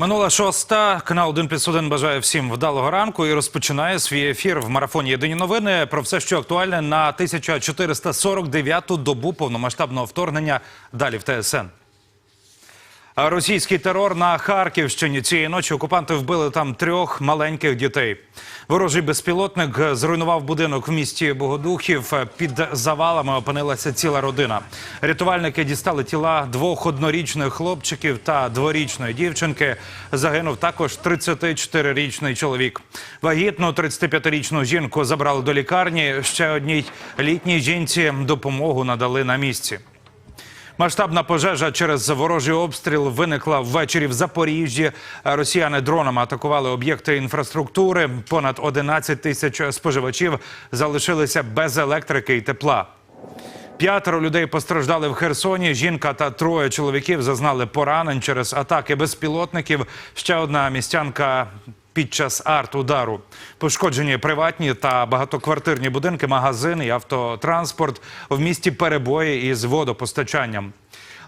Минула шоста. Канал 1 плюс 1 бажає всім вдалого ранку і розпочинає свій ефір в марафоні Єдині новини про все, що актуальне на 1449-ту добу повномасштабного вторгнення. Далі в ТСН. Російський терор на Харківщині цієї ночі окупанти вбили там трьох маленьких дітей. Ворожий безпілотник зруйнував будинок в місті Богодухів. Під завалами опинилася ціла родина. Рятувальники дістали тіла двох однорічних хлопчиків та дворічної дівчинки. Загинув також 34-річний чоловік. Вагітну 35-річну жінку забрали до лікарні. Ще одній літній жінці допомогу надали на місці. Масштабна пожежа через ворожий обстріл виникла ввечері в Запоріжжі. Росіяни дронами атакували об'єкти інфраструктури. Понад 11 тисяч споживачів залишилися без електрики і тепла. П'ятеро людей постраждали в Херсоні. Жінка та троє чоловіків зазнали поранень через атаки безпілотників. Ще одна містянка під час арт-удару. Пошкоджені приватні та багатоквартирні будинки, магазини і автотранспорт. В місті перебої із водопостачанням.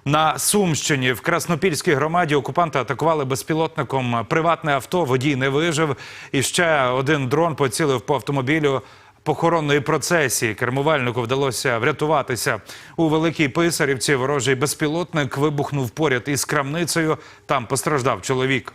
На Сумщині в Краснопільській громаді окупанти атакували безпілотником приватне авто. Водій не вижив. І ще один дрон поцілив по автомобілю похоронної процесії. Кермувальнику вдалося врятуватися у Великій Писарівці. Ворожий безпілотник вибухнув поряд із крамницею. Там постраждав чоловік.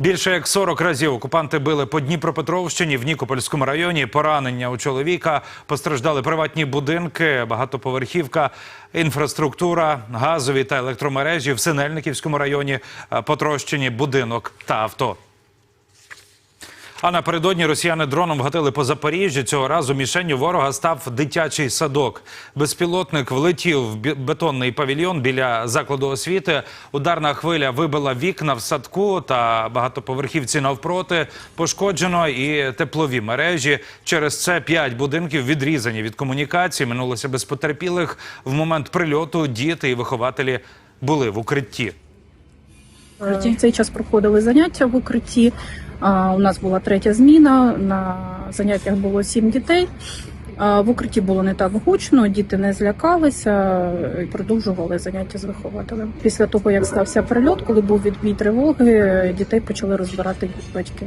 Більше як 40 разів окупанти били по Дніпропетровщині в Нікопольському районі. Поранення у чоловіка постраждали приватні будинки, багатоповерхівка, інфраструктура, газові та електромережі в Синельниківському районі. е, Потрощені будинок та авто. А напередодні росіяни дроном вгатили по Запоріжжю. Цього разу мішенню ворога став дитячий садок. Безпілотник влетів в бетонний павільйон біля закладу освіти. Ударна хвиля вибила вікна в садку та багатоповерхівці навпроти. Пошкоджено і теплові мережі. Через це п'ять будинків відрізані від комунікації. Минулося без потерпілих. В момент прильоту діти і вихователі були в укритті. В цей час проходили заняття в укритті. У нас була третя зміна. На заняттях було сім дітей. В укритті було не так гучно, діти не злякалися і продовжували заняття з вихователем. Після того, як стався прильот, коли був відбій тривоги, дітей почали розбирати батьки.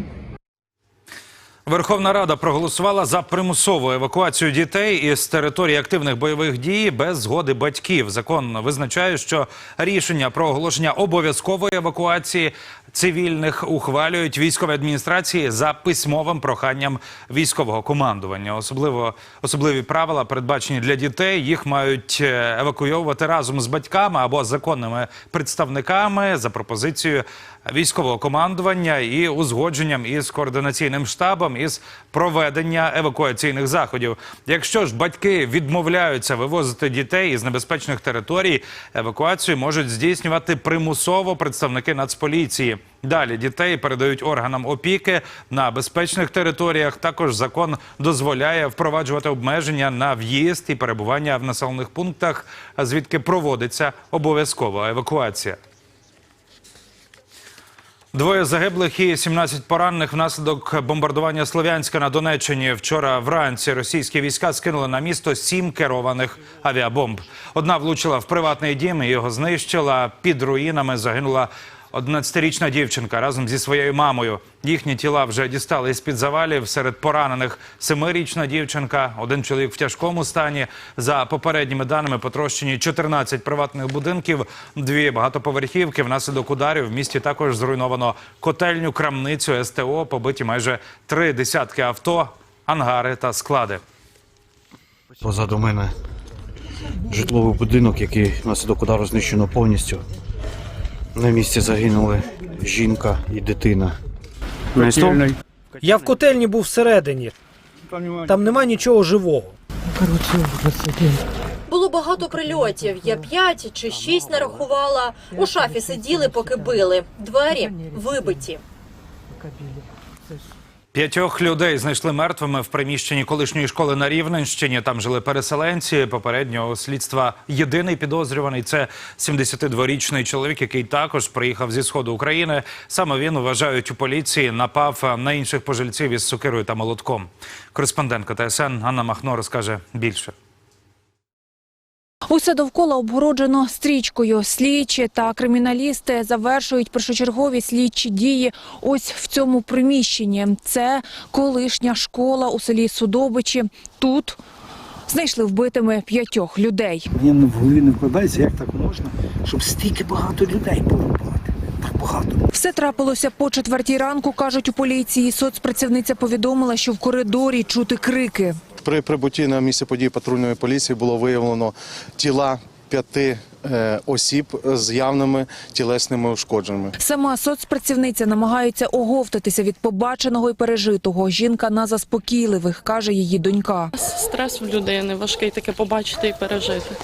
Верховна Рада проголосувала за примусову евакуацію дітей із території активних бойових дій без згоди батьків. Закон визначає, що рішення про оголошення обов'язкової евакуації цивільних ухвалюють військові адміністрації за письмовим проханням військового командування. Особливо особливі правила передбачені для дітей. Їх мають е, евакуйовувати разом з батьками або законними представниками за пропозицією військового командування і узгодженням із координаційним штабом із проведення евакуаційних заходів. Якщо ж батьки відмовляються вивозити дітей із небезпечних територій, евакуацію можуть здійснювати примусово представники Нацполіції. Далі дітей передають органам опіки на безпечних територіях. Також закон дозволяє впроваджувати обмеження на в'їзд і перебування в населених пунктах, звідки проводиться обов'язкова евакуація. Двоє загиблих і 17 поранених внаслідок бомбардування Слов'янська на Донеччині. Вчора вранці російські війська скинули на місто сім керованих авіабомб. Одна влучила в приватний дім і його знищила. Під руїнами загинула 11-річна дівчинка разом зі своєю мамою. Їхні тіла вже дістали із під завалів. Серед поранених семирічна дівчинка, один чоловік в тяжкому стані. За попередніми даними потрощені 14 приватних будинків, дві багатоповерхівки. Внаслідок ударів в місті також зруйновано котельню, крамницю, СТО, побиті майже три десятки авто, ангари та склади. Позаду мене житловий будинок, який внаслідок удару знищено повністю. На місці загинули жінка і дитина. Я в котельні був всередині. Там нема нічого живого. Було багато прильотів. Я п'ять чи шість нарахувала. У шафі сиділи, поки били. Двері вибиті. П'ятьох людей знайшли мертвими в приміщенні колишньої школи на Рівненщині. Там жили переселенці. Попереднього слідства єдиний підозрюваний це 72-річний чоловік, який також приїхав зі сходу України. Саме він вважають у поліції, напав на інших пожильців із сокирою та молотком. Кореспондентка ТСН Анна Махно розкаже більше. Усе довкола обгороджено стрічкою. Слідчі та криміналісти завершують першочергові слідчі дії ось в цьому приміщенні. Це колишня школа у селі Судобичі. Тут знайшли вбитими п'ятьох людей. Мені в голові не вкладається, як так можна, щоб стільки багато людей багато. Все трапилося по четвертій ранку, кажуть у поліції. Соцпрацівниця повідомила, що в коридорі чути крики. При прибутті на місце події патрульної поліції було виявлено тіла п'яти осіб з явними тілесними ушкодженнями. Сама соцпрацівниця намагається оговтатися від побаченого і пережитого. Жінка на заспокійливих, каже її донька. Стрес в людини важкий таке побачити і пережити.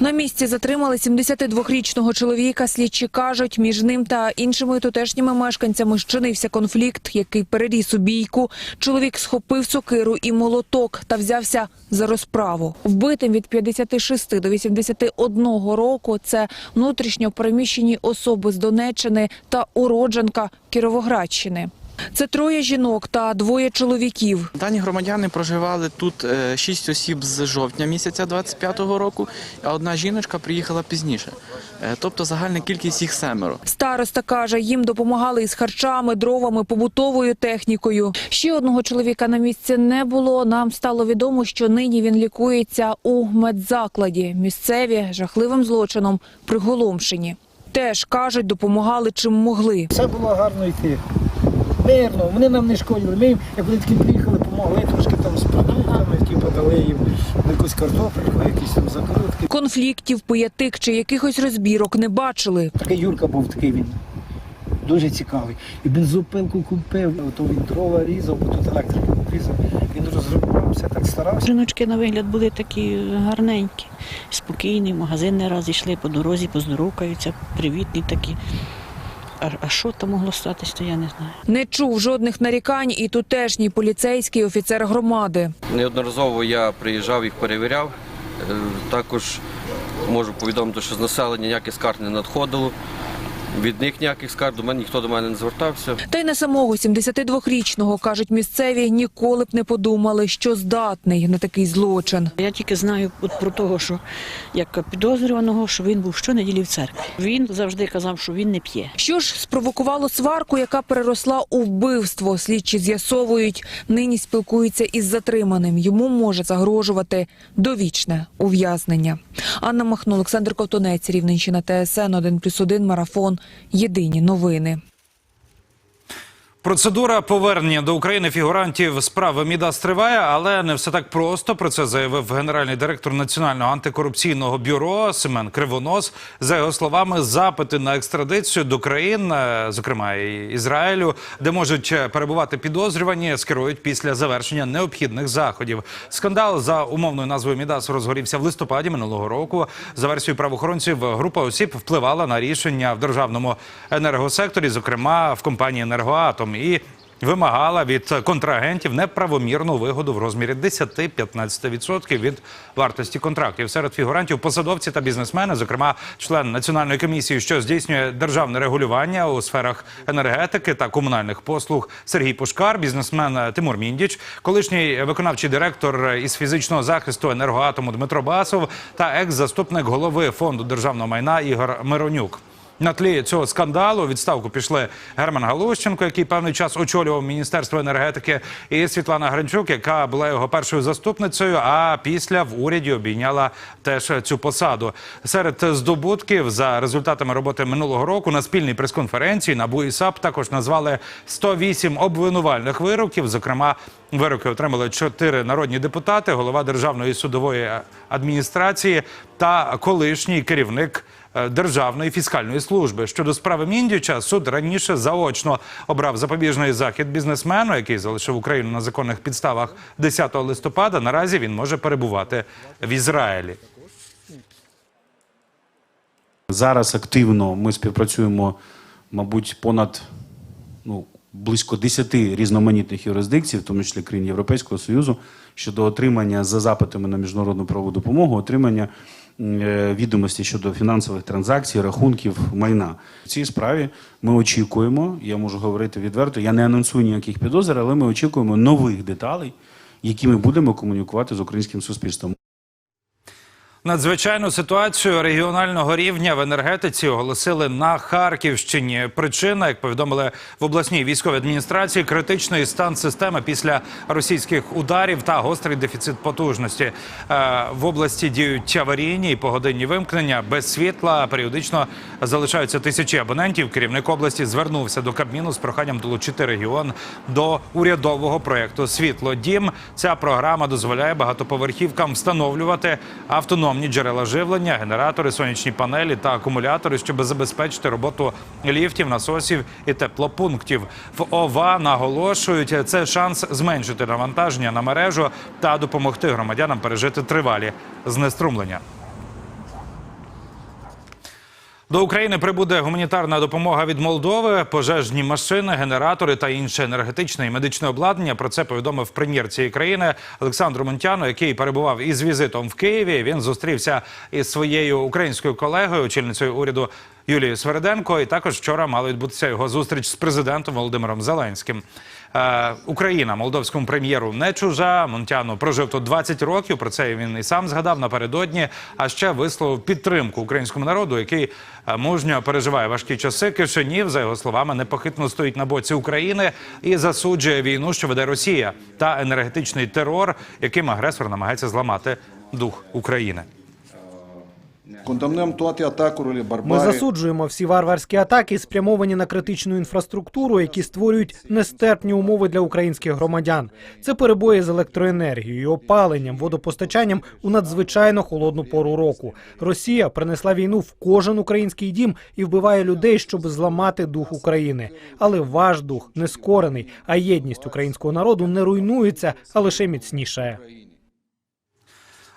На місці затримали 72-річного чоловіка. Слідчі кажуть, між ним та іншими тутешніми мешканцями щинився конфлікт, який переріс у бійку. Чоловік схопив сокиру і молоток та взявся за розправу. Вбитим від 56 до 81 року це внутрішньо переміщені особи з Донеччини та уродженка Кіровоградщини. Це троє жінок та двоє чоловіків. Дані громадяни проживали тут е, шість осіб з жовтня місяця 25-го року, а одна жіночка приїхала пізніше. Е, Тобто загальна кількість їх семеро. Староста каже, їм допомагали із харчами, дровами, побутовою технікою. Ще одного чоловіка на місці не було. Нам стало відомо, що нині він лікується у медзакладі. Місцеві жахливим злочином приголомшені. Теж кажуть, допомагали чим могли. Все було гарно йти. Мирно, вони нам не шкодили. Ми їм, як вони такі приїхали, допомогли трошки там з продуктами, ті подали їм якусь картопельку, якісь там закрутки. Конфліктів, пиятик чи якихось розбірок не бачили. Такий Юрка був такий він. Дуже цікавий. І бензопилку купив, то він дрова різав, бо тут електрика різав. Він розробився, так старався. Жіночки на вигляд були такі гарненькі, спокійні, в магазин не раз йшли по дорозі, поздоровкаються, привітні такі. А, що там могло статись, то я не знаю. Не чув жодних нарікань і тутешній поліцейський офіцер громади. Неодноразово я приїжджав, їх перевіряв. Е, Також можу повідомити, що з населення ніяких скарг не надходило. Від них ніяких скарг до мене ніхто до мене не звертався. Та й на самого 72-річного, кажуть місцеві, ніколи б не подумали, що здатний на такий злочин. Я тільки знаю от про того, що як підозрюваного, що він був щонеділі в церкві. Він завжди казав, що він не п'є. Що ж спровокувало сварку, яка переросла у вбивство? Слідчі з'ясовують. Нині спілкуються із затриманим. Йому може загрожувати довічне ув'язнення. Анна Махно, Олександр Ковтунець, Рівненщина, ТСН 1+,1, Марафон. Єдині новини. Процедура повернення до України фігурантів справи Мідас триває, але не все так просто. Про це заявив генеральний директор Національного антикорупційного бюро Семен Кривонос. За його словами, запити на екстрадицію до країн, е, зокрема і Ізраїлю, де можуть е, перебувати підозрювані, скерують після завершення необхідних заходів. Скандал за умовною назвою Мідас розгорівся в листопаді минулого року. За версією правоохоронців, група осіб впливала на рішення в державному енергосекторі, зокрема в компанії Енергоатом, і вимагала від контрагентів неправомірну вигоду в розмірі 10-15% від вартості контрактів. Серед фігурантів посадовці та бізнесмени, зокрема член національної комісії, що здійснює державне регулювання у сферах енергетики та комунальних послуг Сергій Пушкар, бізнесмен Тимур Міндіч, колишній виконавчий директор із фізичного захисту енергоатому Дмитро Басов та екс-заступник голови фонду державного майна Ігор Миронюк. На тлі цього скандалу відставку пішли Герман Галущенко, який певний час очолював міністерство енергетики, і Світлана Гринчук, яка була його першою заступницею. А після в уряді обійняла теж цю посаду. Серед здобутків за результатами роботи минулого року на спільній прес-конференції НАБУ і САП також назвали 108 обвинувальних вироків. Зокрема, вироки отримали чотири народні депутати, голова державної судової адміністрації та колишній керівник. Е, Державної фіскальної служби щодо справи Міндіча суд раніше заочно обрав запобіжний захід бізнесмену, який залишив Україну на законних підставах 10 листопада. Наразі він може перебувати в Ізраїлі. Зараз активно ми співпрацюємо, мабуть, понад ну, близько 10 різноманітних юрисдикцій, в тому числі країн Європейського Союзу, щодо отримання за запитами на міжнародну правову допомогу, отримання відомості щодо фінансових транзакцій, рахунків майна. В цій справі ми очікуємо, я можу говорити відверто, я не анонсую ніяких підозр, але ми очікуємо нових деталей, які ми будемо комунікувати з українським суспільством. Надзвичайну ситуацію регіонального рівня в енергетиці оголосили на Харківщині. Причина, як повідомили в обласній військовій адміністрації, критичний стан системи після російських ударів та гострий дефіцит потужності. Е, В області діють аварійні і погодинні вимкнення без світла. Періодично залишаються тисячі абонентів. Керівник області звернувся до Кабміну з проханням долучити регіон до урядового проєкту Світло Дім. Ця програма дозволяє багатоповерхівкам встановлювати автономні джерела живлення, генератори, сонячні панелі та акумулятори, щоб забезпечити роботу ліфтів, насосів і теплопунктів. В ОВА наголошують, це шанс зменшити навантаження на мережу та допомогти громадянам пережити тривалі знеструмлення. До України прибуде гуманітарна допомога від Молдови, пожежні машини, генератори та інше енергетичне і медичне обладнання. Про це повідомив прем'єр цієї країни Олександр Монтяно, який перебував із візитом в Києві. Він зустрівся із своєю українською колегою, очільницею уряду Юлією Свереденко. І також вчора мала відбутися його зустріч з президентом Володимиром Зеленським. Е, Україна молдовському прем'єру не чужа. Монтяно прожив тут 20 років. Про це він і сам згадав напередодні. А ще висловив підтримку українському народу, який е, мужньо переживає важкі часи. Кишинів, за його словами, непохитно стоїть на боці України і засуджує війну, що веде Росія, та енергетичний терор, яким агресор намагається зламати дух України. Ми засуджуємо всі варварські атаки, спрямовані на критичну інфраструктуру, які створюють нестерпні умови для українських громадян. Це перебої з електроенергією, опаленням, водопостачанням у надзвичайно холодну пору року. Росія принесла війну в кожен український дім і вбиває людей, щоб зламати дух України. Але ваш дух не скорений, а єдність українського народу не руйнується, а лише міцнішає.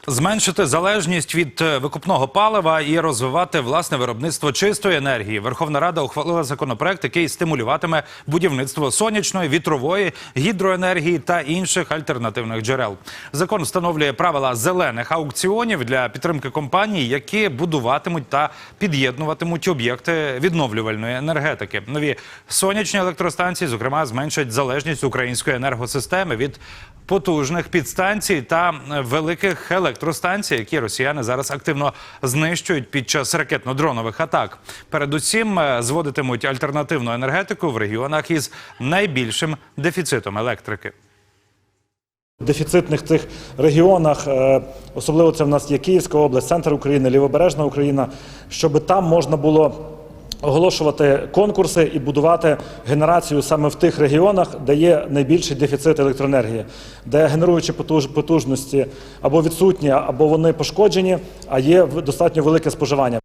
Зменшити залежність від е, викупного палива і розвивати власне виробництво чистої енергії. Верховна Рада ухвалила законопроект, який стимулюватиме будівництво сонячної, вітрової, гідроенергії та інших альтернативних джерел. Закон встановлює правила зелених аукціонів для підтримки компаній, які будуватимуть та під'єднуватимуть об'єкти відновлювальної енергетики. Нові сонячні електростанції, зокрема, зменшать залежність української енергосистеми від потужних підстанцій та е, великих електростанцій, які росіяни зараз активно знищують під час ракетно-дронових атак. Передусім е, зводитимуть альтернативну енергетику в регіонах із найбільшим дефіцитом електрики. дефіцитних цих регіонах, е, особливо це в нас є Київська область, центр України, Лівобережна Україна, щоб там можна було оголошувати конкурси і будувати генерацію саме в тих регіонах, де є найбільший дефіцит електроенергії, де генеруючі потуж- потужності або відсутні, або вони пошкоджені, а є достатньо велике споживання.